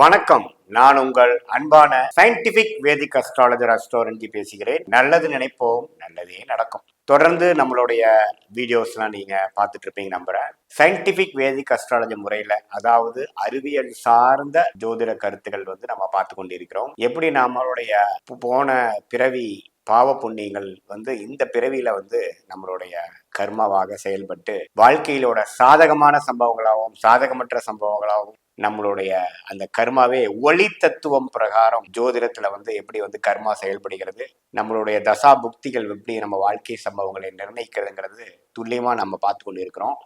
வணக்கம். நான் உங்கள் அன்பான சயின்டிபிக் வேதிக் அஸ்ட்ராலஜர் அஸ்ட்ரோரஞ்சி பேசுகிறேன். நல்லது நினைப்போம் நல்லதே நடக்கும். தொடர்ந்து நம்மளுடைய வீடியோஸ்லாம் நீங்க பார்த்துட்டு இருப்பீங்க நம்புறேன். சயின்டிபிக் வேதிக் அஸ்ட்ராலஜி முறையில அதாவது அறிவியல் சார்ந்த ஜோதிட கருத்துக்கள் வந்து நம்ம பார்த்து கொண்டிருக்கிறோம். எப்படி நம்மளுடைய போன பிறவி பாவ புண்ணியங்கள் வந்து இந்த பிறவியில வந்து நம்மளுடைய கர்மாவாக செயல்பட்டு வாழ்க்கையிலோட சாதகமான சம்பவங்களாகவும் சாதகமற்ற சம்பவங்களாகவும் நம்மளுடைய அந்த கர்மாவே ஒளி தத்துவம் பிரகாரம் ஜோதிடத்துல வந்து எப்படி வந்து கர்மா செயல்படுகிறது நம்மளுடைய தசா புக்திகள் எப்படி நம்ம வாழ்க்கை சம்பவங்களை நிர்ணயிக்கிறதுங்கிறது துல்லியமா நம்ம பார்த்து கொண்டு இருக்கிறோம்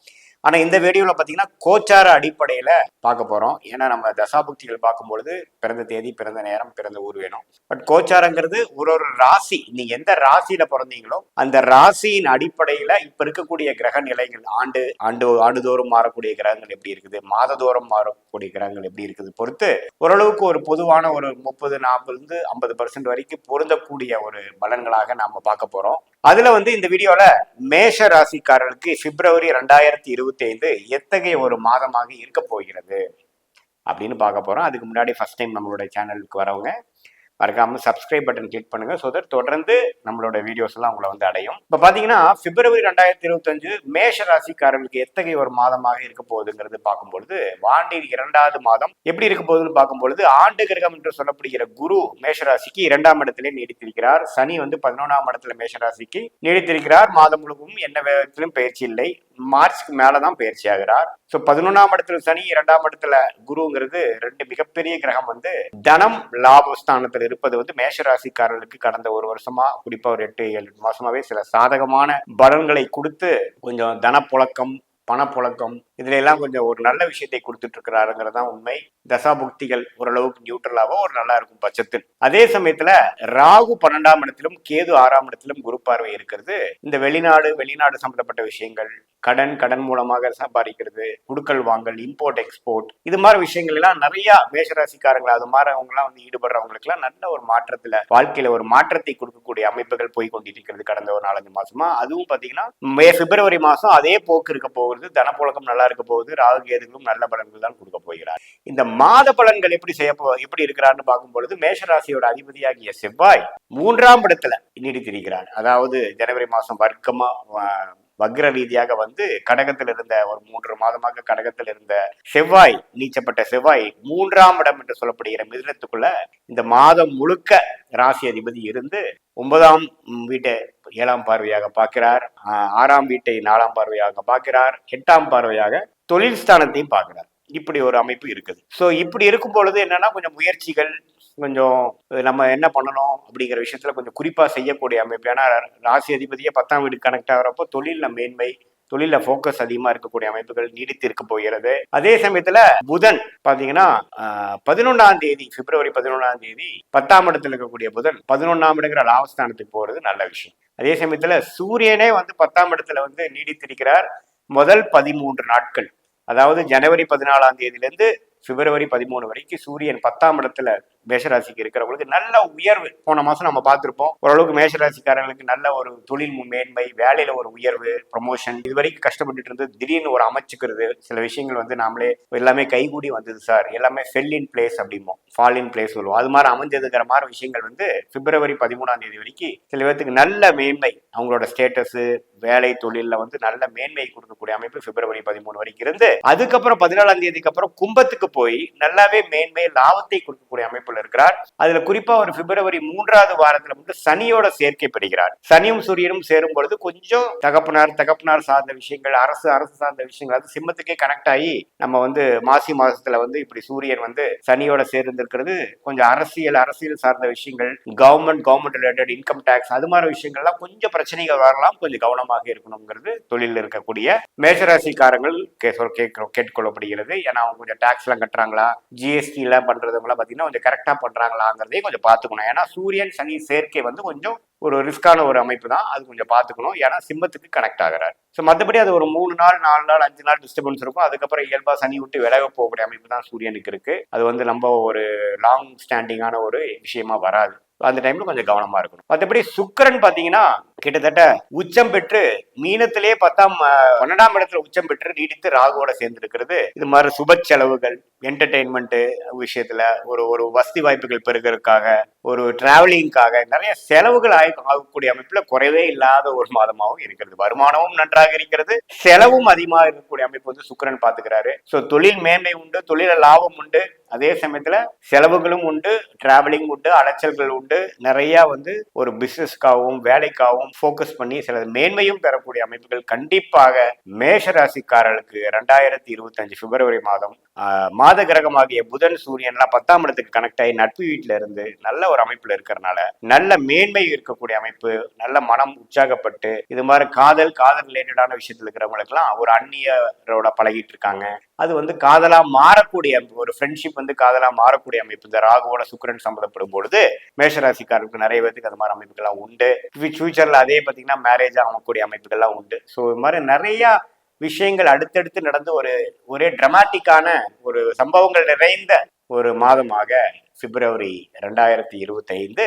ஆனா இந்த வீடியோல பாத்தீங்கன்னா கோச்சார அடிப்படையில பார்க்க போறோம். ஏன்னா நம்ம தசாபுக்திகள் பார்க்கும்பொழுது பிறந்த தேதி பிறந்த நேரம் பிறந்த ஊர் வேணும். பட் கோச்சாரங்கிறது ஒரு ஒரு ராசி. நீங்க எந்த ராசியில பிறந்தீங்களோ அந்த ராசியின் அடிப்படையில இப்ப இருக்கக்கூடிய கிரக நிலைகள் ஆண்டு ஆண்டு ஆண்டுதோறும் மாறக்கூடிய கிரகங்கள் எப்படி இருக்குது மாததோறும் மாறக்கூடிய கிரகங்கள் எப்படி இருக்குது பொறுத்து ஓரளவுக்கு ஒரு பொதுவான ஒரு முப்பது நாற்பதுல ஐம்பது பர்சன்ட் வரைக்கும் பொருந்தக்கூடிய ஒரு பலன்களாக நாம பார்க்க போறோம். அதுல வந்து இந்த வீடியோல மேஷ ராசிக்காரர்களுக்கு பிப்ரவரி ரெண்டாயிரத்தி இருபது இருபத்தி ஐந்து எத்தகைய ஒரு மாதமாக இருக்க போகிறது? அப்படின்னு பார்க்க போறோம். அதுக்கு முன்னாடி ஃபர்ஸ்ட் டைம் நம்மளுடைய சேனலுக்கு வரவங்க மறக்காமல் சப்ஸ்கிரைப் பட்டன் கிளிக் பண்ணுங்க ஸோ தட் தொடர்ந்து நம்மளோட வீடியோஸ் எல்லாம் உங்களை வந்து அடையும். இப்போ பாத்தீங்கன்னா பிப்ரவரி ரெண்டாயிரத்தி இருபத்தஞ்சு மேஷ ராசிக்காரர்களுக்கு எத்தகைய ஒரு மாதமாக இருக்க போகுதுங்கிறது பார்க்கும்பொழுது ஆண்டின் இரண்டாவது மாதம் எப்படி இருக்க போகுதுன்னு பார்க்கும்பொழுது ஆண்டு கிரகம் என்று சொல்லப்படுகிற குரு மேஷராசிக்கு இரண்டாம் இடத்திலே நீடித்திருக்கிறார். சனி வந்து பதினொன்றாம் இடத்துல மேஷராசிக்கு நீடித்திருக்கிறார். மாதம் முழுவதும் என்ன விதத்திலும் பயிற்சி இல்லை. மார்ச்க்கு மேலதான் பயிற்சி ஆகிறார். ஸோ பதினொன்றாம் இடத்துல சனி இரண்டாம் இடத்துல குருங்கிறது ரெண்டு மிகப்பெரிய கிரகம் வந்து தனம் லாபஸ்தானத்தில் இருப்பது வந்து மேஷராசிக்காரர்களுக்கு கடந்த ஒரு வருஷமா குறிப்பா ஒரு எட்டு ஏழு மாசமாவே சில சாதகமான பலன்களை கொடுத்து கொஞ்சம் தனப்புழக்கம் பணப்புழக்கம் இதுல எல்லாம் கொஞ்சம் ஒரு நல்ல விஷயத்தை கொடுத்துட்டு இருக்கிறாருங்கிறது தான் உண்மை. தசாபுக்திகள் ஓரளவுக்கு நியூட்ரலாவோ ஒரு நல்லா இருக்கும் பட்சத்தில். அதே சமயத்துல ராகு பன்னெண்டாம் இடத்திலும் கேது ஆறாம் இடத்திலும் குரு பார்வை இருக்கிறது. இந்த வெளிநாடு வெளிநாடு சம்பந்தப்பட்ட விஷயங்கள் கடன் கடன் மூலமாக சம்பாதிக்கிறது குடுக்கல் வாங்கல் இம்போர்ட் எக்ஸ்போர்ட் இது மாதிரி விஷயங்கள் எல்லாம் நிறைய மேஷராசிக்காரங்கள் அது மாதிரி அவங்க எல்லாம் வந்து ஈடுபடுறவங்களுக்கு எல்லாம் நல்ல ஒரு மாற்றத்துல வாழ்க்கையில ஒரு மாற்றத்தை கொடுக்கக்கூடிய அமைப்புகள் போய் கொண்டிருக்கிறது கடந்த ஒரு நாலஞ்சு மாசமா. அதுவும் பாத்தீங்கன்னா மே பிப்ரவரி மாசம் அதே போக்கு இருக்க போகிறது. தனப்புழக்கம் நல்லா இருக்க போகுது. ராகு கேதுகளும் நல்ல பலன்கள் தான் கொடுக்க போகிறார். இந்த மாத பலன்கள் எப்படி செய்ய போ எப்படி இருக்கிறார்னு பார்க்கும் பொழுது மேஷராசியோட அதிபதியாகிய செவ்வாய் மூன்றாம் இடத்துல நீடித்திருக்கிறார். அதாவது ஜனவரி மாசம் வர்க்கமா வக்ர ரீதியாக வந்து கடகத்தில் இருந்த ஒரு மூன்று மாதமாக கடகத்தில் இருந்த செவ்வாய் நீச்சப்பட்ட செவ்வாய் மூன்றாம் இடம் என்று சொல்லப்படுகிற மிதினத்துக்குள்ள இந்த மாதம் முழுக்க ராசி அதிபதி இருந்து ஒன்பதாம் வீட்டை ஏழாம் பார்வையாக பார்க்கிறார். ஆறாம் வீட்டை நாலாம் பார்வையாக பார்க்கிறார். எட்டாம் பார்வையாக தொழில் ஸ்தானத்தையும் பார்க்கிறார். இப்படி ஒரு அமைப்பு இருக்குது. ஸோ இப்படி இருக்கும் பொழுது என்னன்னா கொஞ்சம் முயற்சிகள் கொஞ்சம் நம்ம என்ன பண்ணணும் அப்படிங்கிற விஷயத்துல கொஞ்சம் குறிப்பா செய்யக்கூடிய அமைப்பு. ஏன்னா ராசி அதிபதியே பத்தாம் வீடு கனெக்ட் ஆகிறப்போ தொழில்ல மேன்மை தொழில ஃபோக்கஸ் அதிகமா இருக்கக்கூடிய அமைப்புகள் நீடித்து இருக்க போகிறது. அதே சமயத்துல புதன் பாத்தீங்கன்னா பதினொன்னாம் தேதி பிப்ரவரி பதினொன்னாம் தேதி பத்தாம் இடத்துல இருக்கக்கூடிய புதன் பதினொன்னாம் இடங்கிற லாபஸ்தானத்துக்கு போறது நல்ல விஷயம். அதே சமயத்துல சூரியனே வந்து பத்தாம் இடத்துல வந்து நீடித்திருக்கிறார். முதல் பதிமூன்று நாட்கள். அதாவது ஜனவரி பதினாலாம் தேதியிலேருந்து பிப்ரவரி பதிமூணு வரைக்கும் சூரியன் பத்தாம் இடத்துல மேஷராசிக்கு இருக்கிறவங்களுக்கு நல்ல உயர்வு. போன மாசம் நம்ம பார்த்துருப்போம். ஓரளவுக்கு மேஷராசிக்காரங்களுக்கு நல்ல ஒரு தொழில் மேன்மை வேலையில ஒரு உயர்வு ப்ரொமோஷன் இது வரைக்கும் கஷ்டப்பட்டுட்டு இருந்து திடீர்னு ஒரு அமைச்சுக்கிறது. சில விஷயங்கள் வந்து நாமளே எல்லாமே கைகூடி வந்தது சார். எல்லாமே ஃபெல் இன் பிளேஸ் அப்படிம்போம். ஃபால் இன் பிளேஸ் சொல்லுவோம். அது மாதிரி அமைஞ்சதுங்கிற மாதிரி விஷயங்கள் வந்து பிப்ரவரி பதிமூணாம் தேதி வரைக்கும் சில பேர்த்துக்கு நல்ல மேன்மை. அவங்களோட ஸ்டேட்டஸு வேலை தொழில்ல வந்து நல்ல மேன்மை கொடுக்கக்கூடிய அமைப்பு பிப்ரவரி பதிமூணு வரைக்கும் இருந்து அதுக்கப்புறம் பதினாலாம் தேதிக்கு அப்புறம் கும்பத்துக்கு போய் நல்லாவே மேன்மை லாபத்தை கொடுக்கக்கூடிய அமைப்புல இருக்கிறார். அதுல குறிப்பா ஒரு பிப்ரவரி மூன்றாவது வாரத்துல வந்து சனியோட சேர்க்கை பெறுகிறார். சனியும் சூரியனும் சேரும் பொழுது கொஞ்சம் தகப்பனார் தகப்பனார் சார்ந்த விஷயங்கள் அரசு அரசு சார்ந்த விஷயங்கள் அது சிம்மத்துக்கே கனெக்ட் ஆகி நம்ம வந்து மாசி மாசத்துல வந்து இப்படி சூரியன் வந்து சனியோட சேர்ந்திருக்கிறது. கொஞ்சம் அரசியல் அரசியல் சார்ந்த விஷயங்கள் government government related income tax அது மாதிரி விஷயங்கள்லாம் கொஞ்சம் பிரச்சனைகள் வரலாம். கொஞ்சம் கவனமாக இருக்கணுங்கிறது தொழிலில் இருக்கக்கூடிய மேஷராசிக்காரங்கள் கே- சொல் கேட்கிறோம் கேட்டுக்கொள்ளப்படுகிறது. ஏன்னா அவங்க கொஞ்சம் டேக்ஸ்லாம் எல்லாம் கட்டுறாங்களா? ஜிஎஸ்டி எல்லாம் பார்த்தீங்கன்னா பாத்தீங்கன்னா கொஞ்சம் கரெக்டா பண்றாங்களாங்கிறதையும் கொஞ்சம் பார்த்துக்கணும் ஏன்னா சூரியன் சனி சேர்க்கை வந்து கொஞ்சம் ஒரு ரிஸ்கான ஒரு அமைப்பு தான். அது கொஞ்சம் பார்த்துக்கணும் ஏன்னா சிம்மத்துக்கு கனெக்ட் ஆகிறார். ஸோ மற்றபடி அது ஒரு மூணு நாள் நாலு நாள் அஞ்சு நாள் டிஸ்டர்பன்ஸ் இருக்கும். அதுக்கப்புறம் இயல்பா சனி விட்டு விலக போகக்கூடிய அமைப்பு தான் சூரியனுக்கு இருக்கு. அது வந்து நம்ம ஒரு லாங் ஸ்டாண்டிங்கான ஒரு விஷயமா வராது. அந்த டைம்ல கொஞ்சம் கவனமா இருக்கணும். மற்றபடி சுக்கிரன் பாத்தீங்கன்னா கிட்டத்தட்ட உச்சம் பெற்று மீனத்திலே பத்தாம் பன்னெண்டாம் இடத்துல உச்சம் பெற்று நீடித்து ராகுவோட சேர்ந்து இருக்கிறது இது மாதிரி சுப செலவுகள் என்டர்டெயின்மெண்ட் விஷயத்துல ஒரு ஒரு வசதி வாய்ப்புகள் பெறுகிறதுக்காக ஒரு டிராவலிங்காக நிறைய செலவுகள் ஆகி ஆகக்கூடிய அமைப்புல குறைவே இல்லாத ஒரு மாதமாகவும் இருக்கிறது. வருமானமும் நன்றாக இருக்கிறது. செலவும் அதிகமாக இருக்கக்கூடிய அமைப்பு வந்து சுக்கரன் பாத்துக்கிறாரு ஸோ தொழில் மேன்மை உண்டு தொழில லாபம் உண்டு. அதே சமயத்துல செலவுகளும் உண்டு டிராவலிங் உண்டு அலைச்சல்கள் உண்டு. நிறைய வந்து ஒரு பிசினஸ்க்காகவும் வேலைக்காகவும் ஃபோக்கஸ் பண்ணி சில மேன்மையும் பெறக்கூடிய அமைப்புகள் கண்டிப்பாக மேஷ ராசிக்காரர்களுக்கு ரெண்டாயிரத்தி இருபத்தஞ்சு பிப்ரவரி மாதம் மாத கிரகமாகிய புதன் சூரியன்லாம் பத்தாம் இடத்துக்கு கனெக்ட் ஆகி நட்பு வீட்டில் இருந்து நல்ல ஒரு அமைப்புல இருக்கிறனால நல்ல மேன்மை இருக்கக்கூடிய அமைப்பு நல்ல மனம் உற்சாகப்பட்டு இது மாதிரி காதல் காதல் ரிலேட்டடான விஷயத்துல இருக்கிறவங்களுக்குலாம் ஒரு அந்நியரோட பழகிட்டு இருக்காங்க. அது வந்து காதலா மாறக்கூடிய அமைப்பு. ஒரு ஃப்ரெண்ட்ஷிப் வந்து காதலா மாறக்கூடிய அமைப்பு. இந்த ராகுவோட சுக்கரன் சம்மந்தப்படும் பொழுது மேஷராசிக்காரருக்கு நிறைய பேருக்கு அது மாதிரி அமைப்புகள்லாம் உண்டு. ஃபியூச்சர்ல அதே பார்த்தீங்கன்னா மேரேஜ் ஆகக்கூடிய அமைப்புகள்லாம் உண்டு. ஸோ இது மாதிரி நிறைய விஷயங்கள் அடுத்தடுத்து நடந்து ஒரு ஒரே டிராமாட்டிக்கான ஒரு சம்பவங்கள் நிறைந்த ஒரு மாதமாக பிப்ரவரி ரெண்டாயிரத்தி இருபத்தைந்து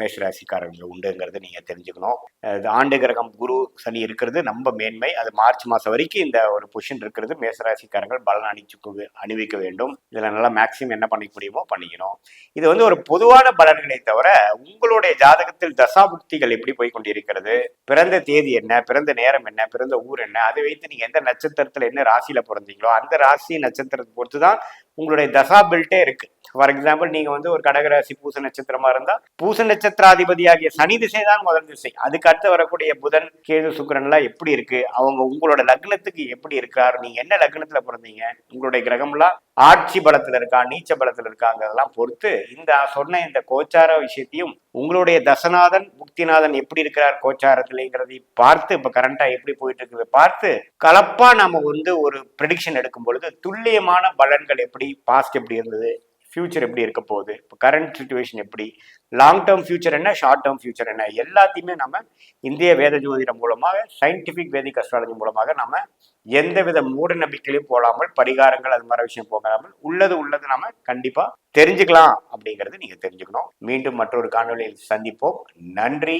மேஷராசிக்காரர்கள் உண்டுங்கிறத நீங்கள் தெரிஞ்சுக்கணும். இது ஆண்டு கிரகம் குரு சனி இருக்கிறது நம்ம மேன்மை. அது மார்ச் மாதம் வரைக்கும் இந்த ஒரு பொஷன் இருக்கிறது மேசராசிக்காரங்கள் பலன் அணிச்சு அணிவிக்க வேண்டும். இதில் நல்லா மேக்சிமம் என்ன பண்ணிக்க முடியுமோ பண்ணிக்கணும். இது வந்து ஒரு பொதுவான பலன்களை தவிர உங்களுடைய ஜாதகத்தில் தசாபுக்திகள் எப்படி போய் கொண்டிருக்கிறது பிறந்த தேதி என்ன பிறந்த நேரம் என்ன பிறந்த ஊர் என்ன அதை வைத்து நீங்கள் எந்த நட்சத்திரத்தில் என்ன ராசியில் பிறந்தீங்களோ அந்த ராசி நட்சத்திரத்தை பொறுத்து தான் உங்களுடைய தசா பில்ட்டே இருக்குது ஃபார் எக்ஸாம்பிள் நீங்க வந்து ஒரு கடகராசி பூச நட்சத்திரமா இருந்தா பூச நட்சத்திராதிபதியாகிய சனி திசை தான் முதல் திசை. அதுக்கு அடுத்து வரக்கூடிய புதன் கேது சுக்கிரன்லாம் எப்படி இருக்கு? அவங்க உங்களோட லக்னத்துக்கு எப்படி இருக்கார்? நீங்க என்ன லக்னத்துல பிறந்தீங்க? உங்களுடைய கிரகம்லாம் ஆட்சி பலத்துல இருக்கா? நீச்ச பலத்துல இருக்காங்கிறதெல்லாம் பொறுத்து இந்த சொன்ன இந்த கோச்சார விஷயத்தையும் உங்களுடைய தசநாதன் முக்திநாதன் எப்படி இருக்கிறார் கோச்சாரத்திலேங்கிறதை பார்த்து இப்ப கரண்டா எப்படி போயிட்டு இருக்குது பார்த்து கலப்பா நாம வந்து ஒரு ப்ரெடிக்ஷன் எடுக்கும் பொழுது துல்லியமான பலன்கள் எப்படி பாஸ்ட் எப்படி இருந்தது? ஃபியூச்சர் எப்படி இருக்க போகுது? இப்போ கரண்ட் சுச்சுவேஷன் எப்படி? லாங் டேர்ம் ஃபியூச்சர் என்ன ஷார்ட் டேர்ம் ஃபியூச்சர் என்ன? எல்லாத்தையுமே நம்ம இந்திய வேத ஜோதிடம் மூலமாக சயின்டிஃபிக் வேதிக் அஸ்ட்ராலஜி மூலமாக நம்ம எந்தவித மூட நம்பிக்கையிலும் போடாமல் பரிகாரங்கள் அது மாதிரி விஷயம் போகாமல் உள்ளது உள்ளது நம்ம கண்டிப்பாக தெரிஞ்சுக்கலாம் அப்படிங்கிறது நீங்கள் தெரிஞ்சுக்கணும். மீண்டும் மற்றொரு காணொலியில் சந்திப்போம். நன்றி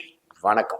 வணக்கம்.